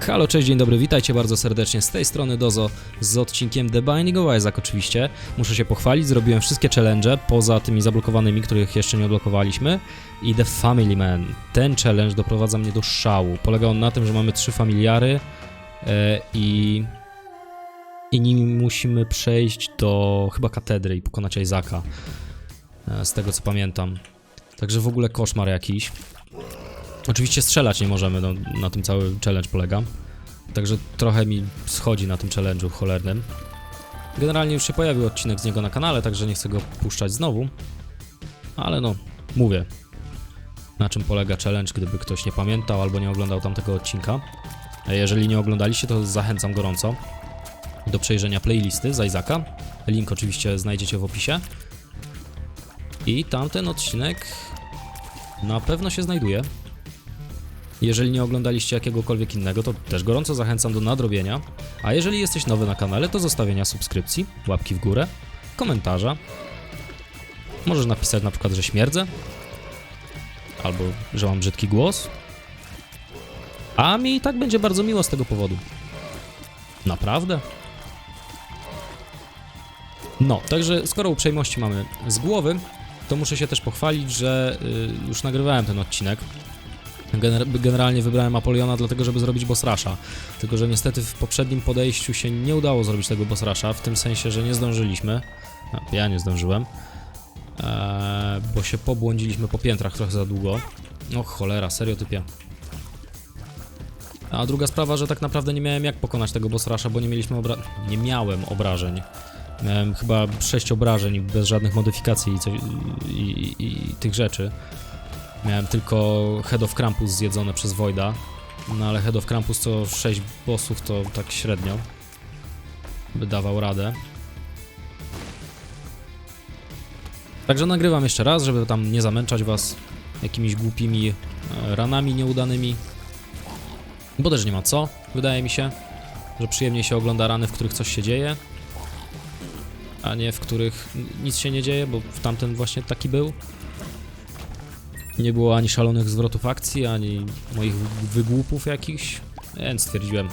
Halo, cześć, dzień dobry, witajcie bardzo serdecznie z tej strony Dozo z odcinkiem The Binding of Isaac oczywiście. Muszę się pochwalić, zrobiłem wszystkie challenge poza tymi zablokowanymi, których jeszcze nie odblokowaliśmy i The Family Man. Ten challenge doprowadza mnie do szału. Polega on na tym, że mamy trzy familiary e, i i nimi musimy przejść do chyba katedry i pokonać Isaaca. E, z tego co pamiętam. Także w ogóle koszmar jakiś. Oczywiście strzelać nie możemy, no, na tym cały challenge polega. Także trochę mi schodzi na tym challenge'u cholernym. Generalnie już się pojawił odcinek z niego na kanale, także nie chcę go puszczać znowu. Ale no, mówię. Na czym polega challenge, gdyby ktoś nie pamiętał albo nie oglądał tamtego odcinka. Jeżeli nie oglądaliście, to zachęcam gorąco do przejrzenia playlisty z. Link oczywiście znajdziecie w opisie. I tamten odcinek na pewno się znajduje. Jeżeli nie oglądaliście jakiegokolwiek innego, to też gorąco zachęcam do nadrobienia. A jeżeli jesteś nowy na kanale, to zostawienia subskrypcji, łapki w górę, komentarza. Możesz napisać na przykład, że śmierdzę, albo że mam brzydki głos. A mi i tak będzie bardzo miło z tego powodu. Naprawdę? No, także skoro uprzejmości mamy z głowy, to muszę się też pochwalić, że y, już nagrywałem ten odcinek. Gener generalnie wybrałem Apoliona dlatego, żeby zrobić boss rusha. Tylko, że niestety w poprzednim podejściu się nie udało zrobić tego boss rusha, w tym sensie, że nie zdążyliśmy. No, ja nie zdążyłem. Eee, bo się pobłądziliśmy po piętrach trochę za długo. O cholera, serio typie. A druga sprawa, że tak naprawdę nie miałem jak pokonać tego boss rusha, bo nie mieliśmy obra... Nie miałem obrażeń. Miałem chyba 6 obrażeń bez żadnych modyfikacji i, co... i, i, i tych rzeczy. Miałem tylko Head of Krampus zjedzone przez Voida. No ale Head of Krampus to 6 bossów to tak średnio. By dawał radę. Także nagrywam jeszcze raz, żeby tam nie zamęczać was jakimiś głupimi e, ranami nieudanymi. Bo też nie ma co, wydaje mi się, że przyjemniej się ogląda rany, w których coś się dzieje, a nie w których nic się nie dzieje, bo w tamten właśnie taki był. Nie było ani szalonych zwrotów akcji, ani moich wygłupów jakichś, więc stwierdziłem,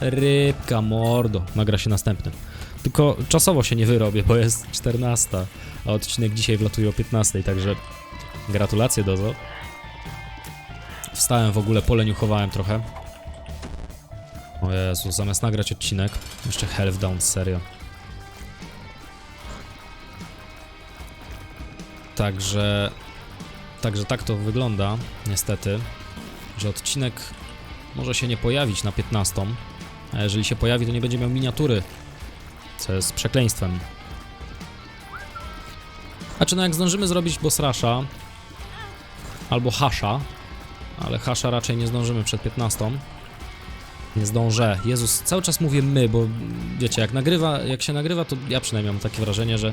rybka mordo, nagra się następny. Tylko czasowo się nie wyrobię, bo jest 14, a odcinek dzisiaj wlatuje o 15, także gratulacje Dozo. Wstałem w ogóle, poleniuchowałem trochę. O Jezu, zamiast nagrać odcinek, jeszcze Health Down, serio. Także, także tak to wygląda, niestety, że odcinek może się nie pojawić na 15, a jeżeli się pojawi, to nie będzie miał miniatury, co jest przekleństwem. Znaczy, no jak zdążymy zrobić boss albo hasha, ale hasha raczej nie zdążymy przed 15. Nie zdążę. Jezus, cały czas mówię my, bo wiecie, jak nagrywa, jak się nagrywa, to ja przynajmniej mam takie wrażenie, że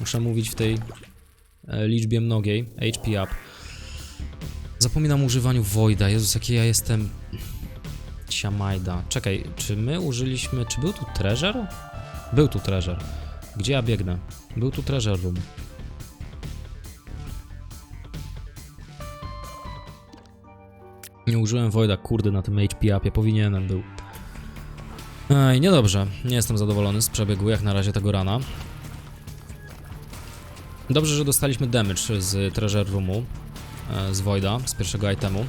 muszę mówić w tej liczbie mnogiej. HP up. Zapominam o używaniu Voida. Jezus, jaki ja jestem... Ciamajda. Czekaj, czy my użyliśmy... Czy był tu treasure? Był tu treasure. Gdzie ja biegnę? Był tu treasure room. Nie użyłem Voida, kurde, na tym HP upie. Powinienem był. Ej, niedobrze. Nie jestem zadowolony z przebiegu jak na razie tego rana. Dobrze, że dostaliśmy damage z treasure roomu. e, Z Voida, z pierwszego itemu.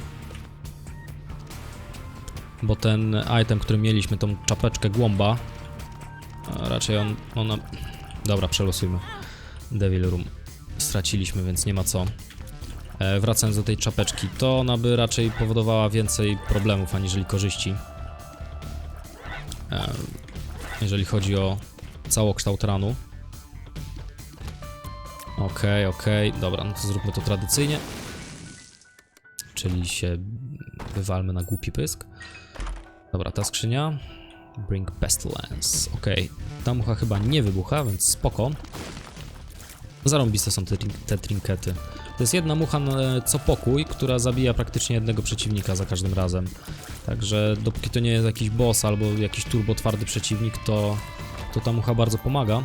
Bo ten item, który mieliśmy, tą czapeczkę głąba, a raczej on, ona... Dobra, przelosujmy. Devil Room. Straciliśmy, więc nie ma co. E, wracając do tej czapeczki, to ona by raczej powodowała więcej problemów aniżeli korzyści. E, jeżeli chodzi o całokształt ranu. Okej, okej, dobra, no to zróbmy to tradycyjnie. Czyli się wywalmy na głupi pysk. Dobra, ta skrzynia. Bring pestilence. Okej, ta mucha chyba nie wybucha, więc spoko. Zarąbiste są te, te trinkety. To jest jedna mucha na co pokój, która zabija praktycznie jednego przeciwnika za każdym razem. Także dopóki to nie jest jakiś boss albo jakiś turbo twardy przeciwnik, to, to ta mucha bardzo pomaga.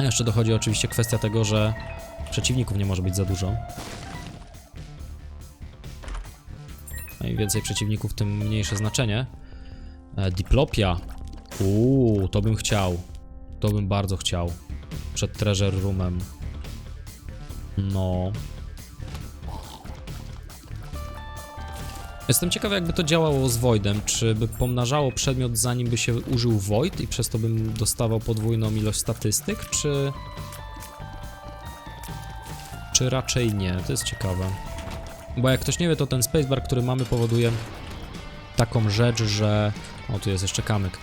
No jeszcze dochodzi oczywiście kwestia tego, że przeciwników nie może być za dużo. No i więcej przeciwników, tym mniejsze znaczenie. E, diplopia. Uuu, to bym chciał. To bym bardzo chciał. Przed treasure roomem. No. Jestem ciekaw, jakby to działało z Voidem. Czy by pomnażało przedmiot, zanim by się użył Void i przez to bym dostawał podwójną ilość statystyk, czy... Czy raczej nie? To jest ciekawe. Bo jak ktoś nie wie, to ten spacebar, który mamy, powoduje taką rzecz, że... O, tu jest jeszcze kamyk.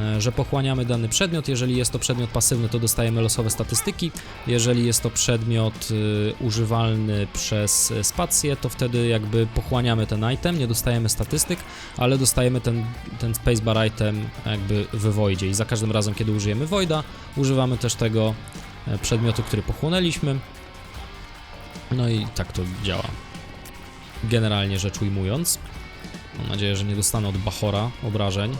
E, Że pochłaniamy dany przedmiot. Jeżeli jest to przedmiot pasywny, to dostajemy losowe statystyki. Jeżeli jest to przedmiot y, używalny przez spację, to wtedy jakby pochłaniamy ten item, nie dostajemy statystyk, ale dostajemy ten, ten spacebar item jakby w voidzie. I za każdym razem, kiedy użyjemy voida, używamy też tego e, przedmiotu, który pochłonęliśmy. No i tak to działa. Generalnie rzecz ujmując. Mam nadzieję, że nie dostanę od Bachora obrażeń.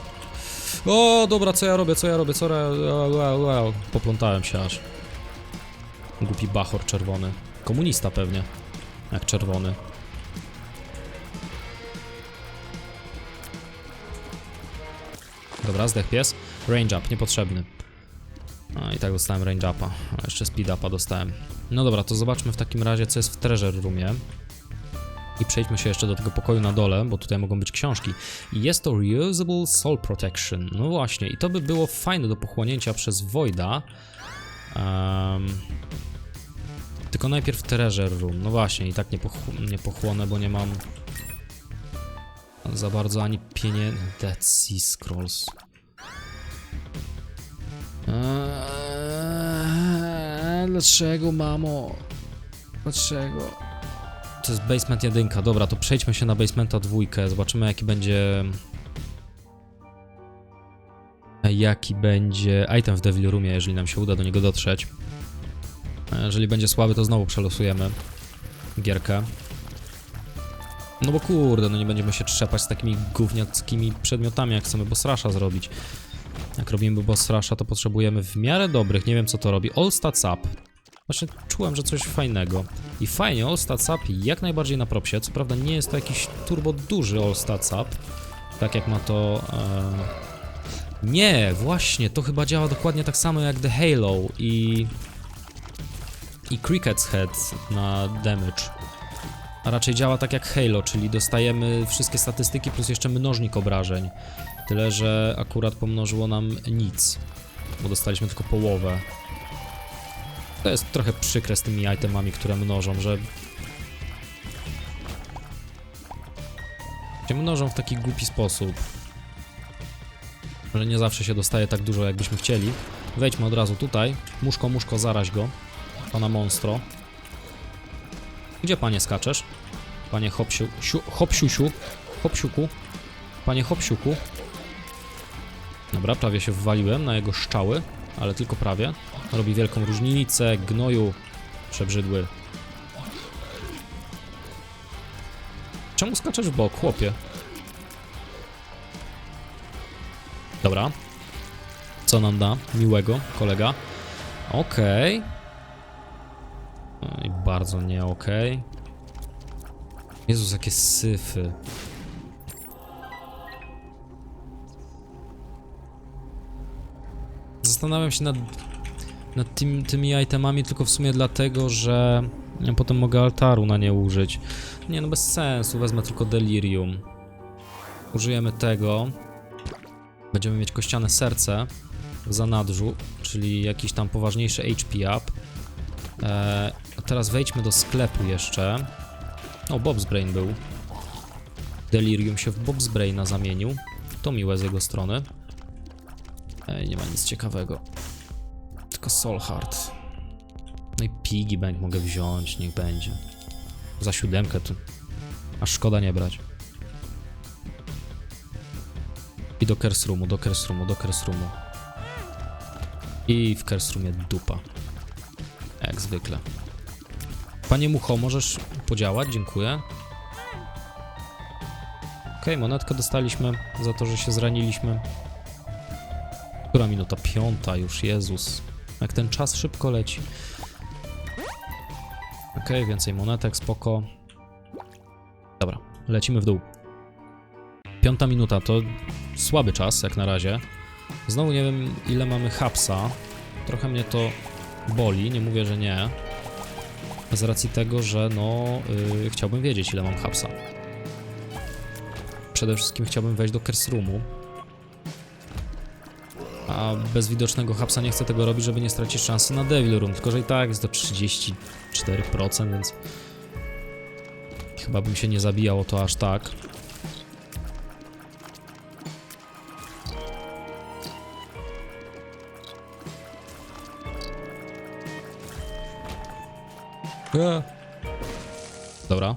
O, dobra, co ja robię, co ja robię, co ja... Poplątałem się aż. Głupi Bachor czerwony. Komunista pewnie. Jak czerwony. Dobra, zdech pies. Range up, niepotrzebny. A i tak dostałem range upa, a jeszcze speed upa dostałem. No dobra, to zobaczmy w takim razie, co jest w treasure roomie. I przejdźmy się jeszcze do tego pokoju na dole, bo tutaj mogą być książki. Jest to Reusable Soul Protection. No właśnie, i to by było fajne do pochłonięcia przez Voida. Em, tylko najpierw Treasure Room. No właśnie, i tak nie, pochł- nie pochłonę, bo nie mam za bardzo ani pieniędzy. Dead Sea Scrolls. Eee, dlaczego, mamo? Dlaczego? To jest basement jedynka. Dobra, to przejdźmy się na basementa dwójkę. Zobaczymy jaki będzie... Jaki będzie item w Devil Roomie, jeżeli nam się uda do niego dotrzeć. Jeżeli będzie słaby, to znowu przelosujemy gierkę. No bo kurde, no nie będziemy się trzepać z takimi gówniackimi przedmiotami, jak chcemy boss zrobić. Jak robimy boss to potrzebujemy w miarę dobrych, nie wiem co to robi, all stats up. Właśnie czułem, że coś fajnego. I fajnie, All Stats Up jak najbardziej na propsie. Co prawda nie jest to jakiś turbo duży All Stats Up. Tak jak ma to... E... Nie, właśnie, to chyba działa dokładnie tak samo jak The Halo i... I Cricket's Head na damage. A raczej działa tak jak Halo, czyli dostajemy wszystkie statystyki plus jeszcze mnożnik obrażeń. Tyle, że akurat pomnożyło nam nic. Bo dostaliśmy tylko połowę. To jest trochę przykre z tymi itemami, które mnożą, że... się mnożą w taki głupi sposób. Że nie zawsze się dostaje tak dużo, jakbyśmy chcieli. Wejdźmy od razu tutaj. Muszko, muszko, zaraź go. Pana monstro. Gdzie panie skaczesz? Panie hopsiu... Siu, hopsiusiu. Hopsiuku. Panie hopsiuku. Dobra, prawie się wwaliłem na jego szczały, ale tylko prawie. Robi wielką różnicę, gnoju przebrzydły. Czemu skaczesz w bok, chłopie? Dobra. Co nam da? Miłego, kolega. Okej. Okay. Bardzo nie okej. Jezus, jakie syfy. Zastanawiam się nad nad tym, tymi itemami tylko w sumie dlatego, że ja potem mogę altaru na nie użyć. Nie no, bez sensu, wezmę tylko delirium. Użyjemy tego. Będziemy mieć kościane serce w zanadrzu, czyli jakiś tam poważniejszy HP up. Eee, a teraz wejdźmy do sklepu jeszcze. O, Bob's Brain był. Delirium się w Bob's Braina zamienił. To miłe z jego strony. Ej, nie ma nic ciekawego Soul Heart. No i Piggy Bank mogę wziąć, niech będzie. Za siódemkę to... Aż szkoda nie brać. I do Curse Roomu, do Curse Roomu, do Curse Roomu. I w Curse Roomie dupa. Jak zwykle. Panie Mucho, możesz podziałać? Dziękuję. Okay, monetkę dostaliśmy za to, że się zraniliśmy. Która minuta? Piąta już, Jezus. Jak ten czas szybko leci. Okej, okay, więcej monetek, spoko. Dobra, lecimy w dół. Piąta minuta to słaby czas jak na razie. Znowu nie wiem ile mamy hapsa. Trochę mnie to boli, nie mówię, że nie. Z racji tego, że no yy, chciałbym wiedzieć ile mam hapsa. Przede wszystkim chciałbym wejść do curse roomu. A bez widocznego hapsa nie chcę tego robić, żeby nie stracić szansy na Devil Room. Tylko, że i tak jest to 34%, więc chyba bym się nie zabijało to aż tak. Eee. Dobra.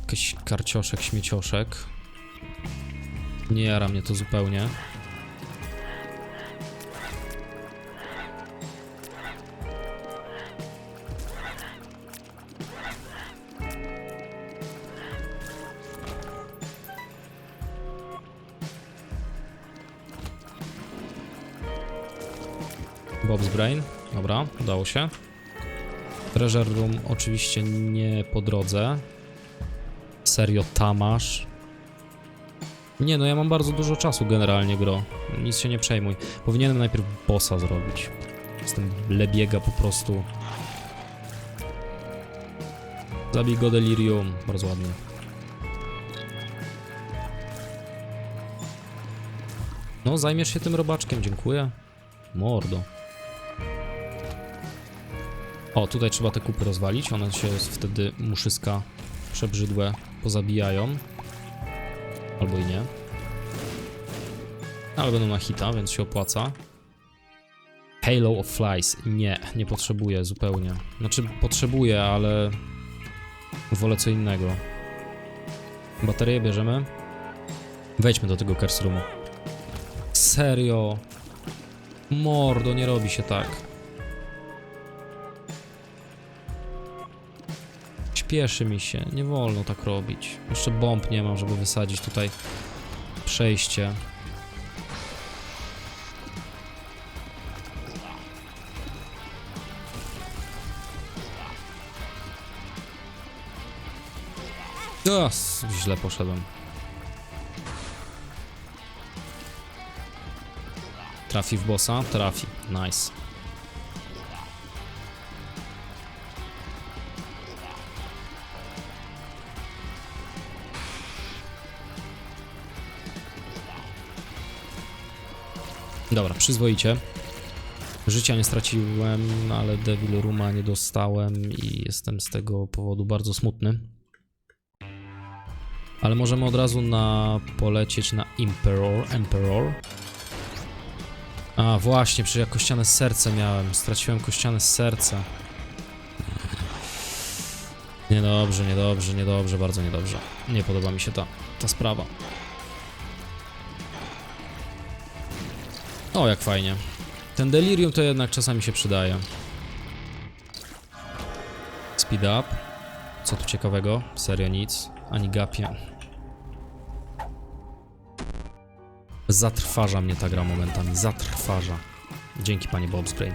Jakiś karcioszek, śmiecioszek. Nie jara mnie to zupełnie. Udało się. Treasure Room oczywiście nie po drodze. Serio, Tamasz. Nie no, ja mam bardzo dużo czasu generalnie, gro. Nic się nie przejmuj. Powinienem najpierw bossa zrobić. Jestem lebiega po prostu. Zabij go Delirium. Bardzo ładnie. No, zajmiesz się tym robaczkiem, dziękuję. Mordo. O, tutaj trzeba te kupy rozwalić, one się wtedy muszyska przebrzydłe pozabijają. Albo i nie. Ale będą na hita, więc się opłaca. Halo of Flies. Nie, nie potrzebuję zupełnie. Znaczy, potrzebuję, ale wolę co innego. Baterię bierzemy. Wejdźmy do tego curse roomu. Serio? Mordo, nie robi się tak. Śpieszy mi się, nie wolno tak robić. Jeszcze bomb nie mam, żeby wysadzić tutaj przejście. Jas, źle poszedłem. Trafi w bossa? Trafi. Nice. Dobra, przyzwoicie. Życia nie straciłem, ale Devil Rooma nie dostałem i jestem z tego powodu bardzo smutny. Ale możemy od razu na polecieć na Emperor. Emperor. A właśnie, przecież ja kościane serce miałem. Straciłem kościane serce. Niedobrze, niedobrze, niedobrze, bardzo niedobrze. Nie podoba mi się ta, ta sprawa. O, jak fajnie. Ten delirium to jednak czasami się przydaje. Speed up. Co tu ciekawego? Serio nic. Ani gapie. Zatrważa mnie ta gra momentami. Zatrważa. Dzięki panie Bob's Brain.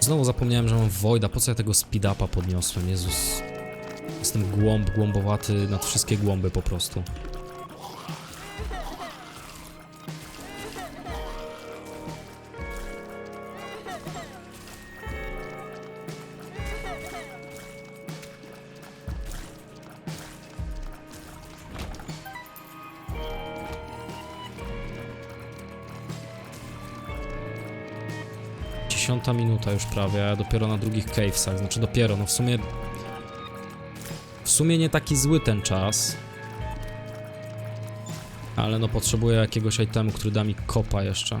Znowu zapomniałem, że mam Voida. Po co ja tego speed upa podniosłem? Jezus. Jestem głąb, głąbowaty nad wszystkie głąby po prostu. Dziesiąta minuta już prawie, a dopiero na drugich cavesach, znaczy dopiero, no w sumie... W sumie nie taki zły ten czas. Ale no potrzebuję jakiegoś itemu, który da mi kopa jeszcze.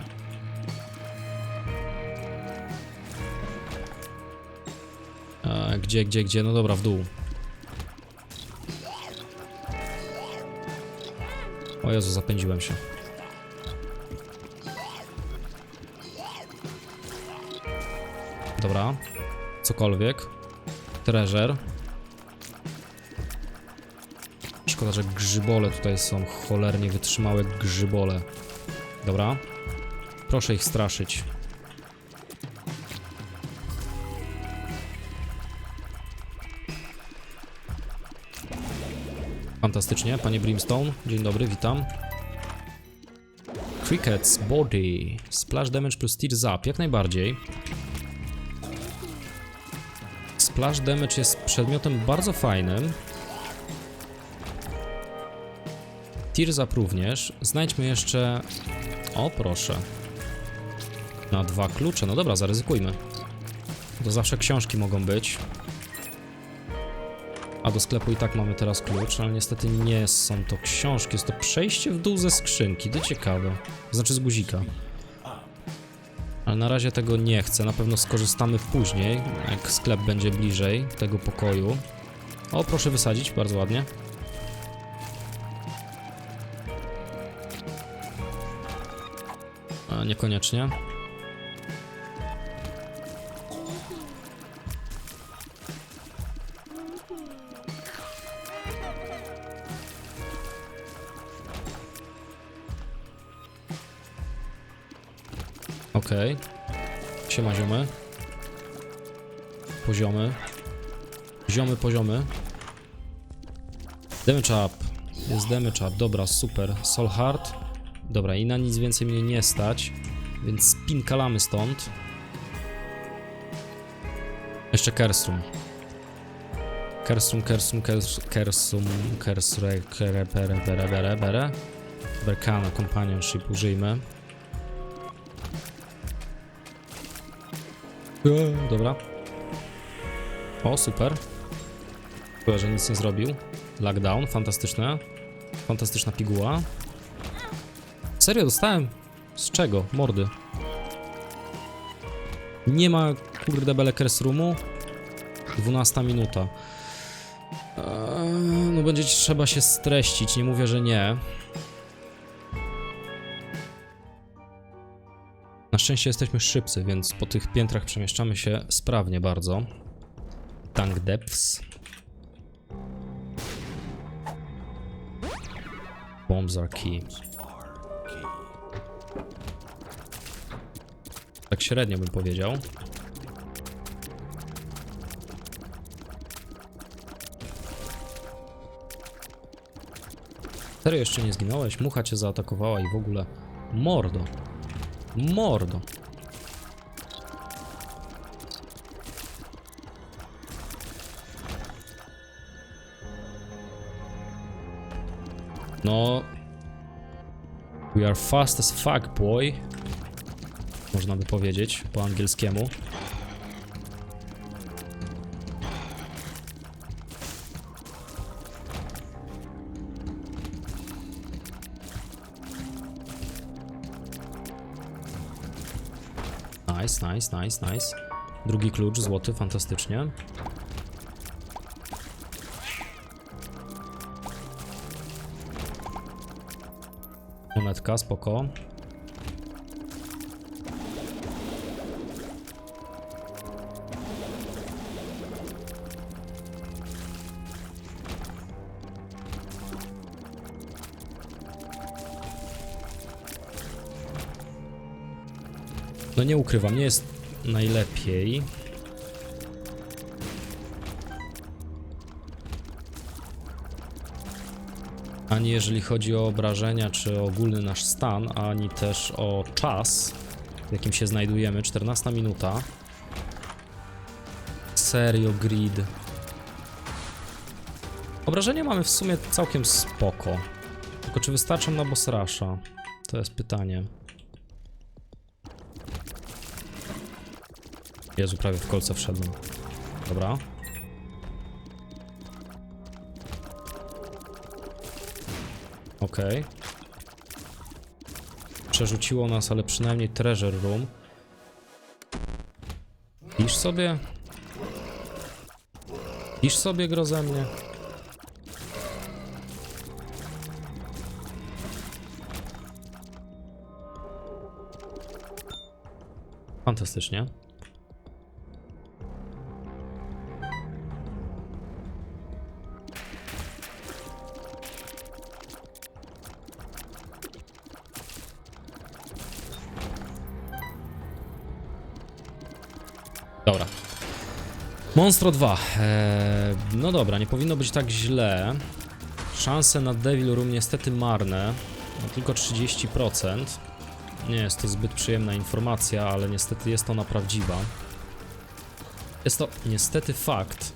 E, gdzie, gdzie, gdzie? No dobra, w dół. O Jezu, zapędziłem się. Dobra. Cokolwiek. Treasure. Szkoda, że grzybole tutaj są. Cholernie wytrzymałe grzybole. Dobra. Proszę ich straszyć. Fantastycznie, panie Brimstone. Dzień dobry, witam. Crickets, body, splash damage plus tear zap. jak najbardziej. Splash damage jest przedmiotem bardzo fajnym. Tears up również. Znajdźmy jeszcze... O, proszę. Na dwa klucze. No dobra, zaryzykujmy. To zawsze książki mogą być. A do sklepu i tak mamy teraz klucz, ale niestety nie są to książki, jest to przejście w dół ze skrzynki, to ciekawe. Znaczy z guzika. Ale na razie tego nie chcę, na pewno skorzystamy później, jak sklep będzie bliżej tego pokoju. O, proszę wysadzić, bardzo ładnie. A, niekoniecznie. Okej. Siema ziomy. Poziomy. Ziomy, poziomy. Damage up. Jest damage up. Dobra, super. Soul Heart. Dobra, i na nic więcej mnie nie stać. Więc spinkalamy stąd. Jeszcze Kersrum. Kersrum, Kersrum, Kers- Kersum, Kersre, Kere, Bere, Bere, Bere, Bere. Berkana, Companionship użyjmy. Dobra. O, super. Chyba, że nic nie zrobił. Lockdown, fantastyczne. Fantastyczna piguła. Serio, dostałem? Z czego? Mordy. Nie ma, kurde, Belekers Roomu. 12 minuta. Eee, no będzie trzeba się streścić, nie mówię, że nie. Na szczęście jesteśmy szybcy, więc po tych piętrach przemieszczamy się sprawnie bardzo. Tank depths. Bombs are key. Tak średnio bym powiedział. Serio jeszcze nie zginąłeś? Mucha cię zaatakowała i w ogóle... Mordo. Mordo. No. We are fast as fuck, boy. Można by powiedzieć po angielskiemu. Nice, nice, nice, nice. Drugi klucz, złoty, fantastycznie. Monetka, spoko. No nie ukrywam, nie jest najlepiej. Ani jeżeli chodzi o obrażenia, czy ogólny nasz stan, ani też o czas, w jakim się znajdujemy. 14 minuta. Serio, grid. Obrażenia mamy w sumie całkiem spoko. Tylko czy wystarczą na boss rusha? To jest pytanie. Jezu, prawie w kolce wszedłem. Dobra. Okej. Przerzuciło nas, ale przynajmniej treasure room. Pisz sobie? Pisz sobie grozę mnie? Fantastycznie. Monstro 2. Eee, no dobra, nie powinno być tak źle. Szanse na Devil Room niestety marne. No, tylko 30%. Nie jest to zbyt przyjemna informacja, ale niestety jest ona prawdziwa. Jest to niestety fakt.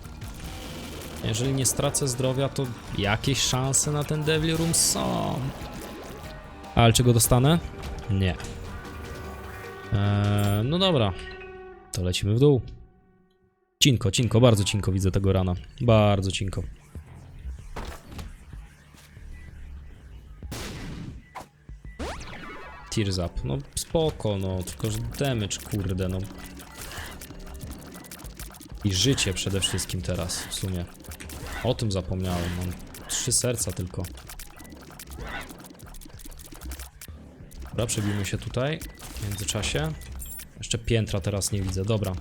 Jeżeli nie stracę zdrowia, to jakieś szanse na ten Devil Room są. Ale czego dostanę? Nie. Eee, no dobra. To lecimy w dół. Cinko, cinko, bardzo cinko widzę tego rana. Bardzo cinko. Tears up. No spoko, no. Tylko, że damage, kurde, no. I życie przede wszystkim teraz, w sumie. O tym zapomniałem. Mam trzy serca tylko. Dobra, przebijmy się tutaj w międzyczasie. Jeszcze piętra teraz nie widzę, dobra.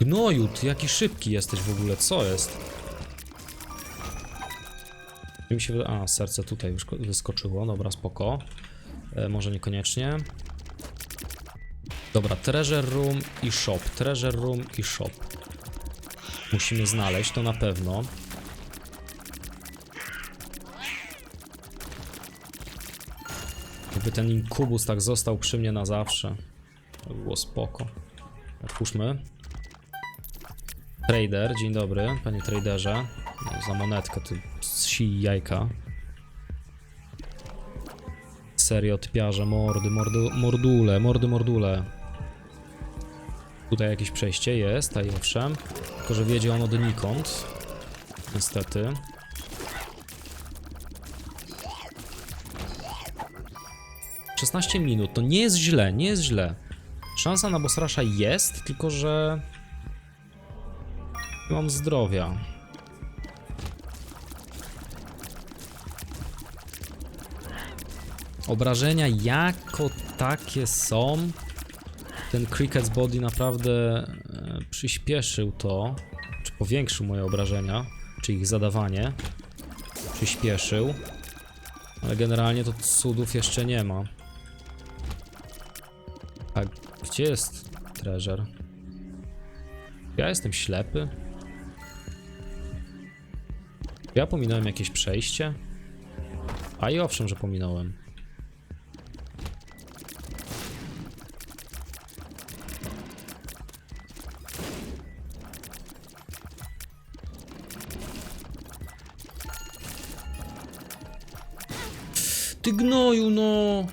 Gnoju, ty jaki szybki jesteś w ogóle, co jest? Mi się. A, serce tutaj już wyskoczyło, dobra, spoko. E, może niekoniecznie. Dobra, treasure room i shop, treasure room i shop. Musimy znaleźć, to na pewno. Gdyby ten inkubus tak został przy mnie na zawsze, to by było spoko. Otwórzmy. Trader, dzień dobry, panie traderze. No, za monetkę, ty si jajka. Serio, typiarze, mordy, mordu, mordule, mordy, mordule. Tutaj jakieś przejście jest, a owszem. Tylko, że wiedzie ono donikąd. Niestety. Szesnaście minut, to nie jest źle, nie jest źle. Szansa na bossrasza jest, tylko że... Mam zdrowia. Obrażenia jako takie są. Ten Cricket's Body naprawdę e, przyspieszył to, czy powiększył moje obrażenia, czy ich zadawanie. Przyspieszył. Ale generalnie to cudów jeszcze nie ma. A gdzie jest treasure? Ja jestem ślepy? Ja pominąłem jakieś przejście? A i owszem, że pominąłem. Ty gnoju, no!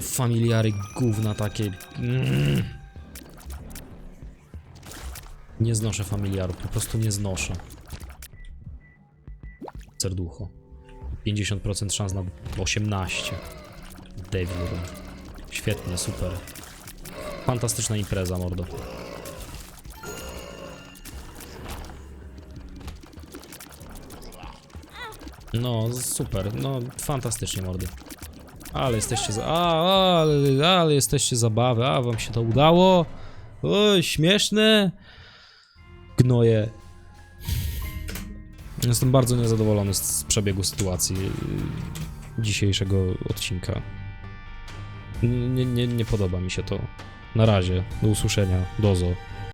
Familiary gówna takie. Mm. Nie znoszę familiarów, po prostu nie znoszę. Serducho. 50% szans na 18. Devil Room. Świetnie, super. Fantastyczna impreza, mordo. No, super, no fantastycznie, mordy. Ale jesteście za... A, ale, ale jesteście zabawy, a wam się to udało? Oj, śmieszne. Gnoje. Jestem bardzo niezadowolony z, przebiegu sytuacji y, dzisiejszego odcinka. Nie, nie, nie podoba mi się to. Na razie, do usłyszenia, dozo.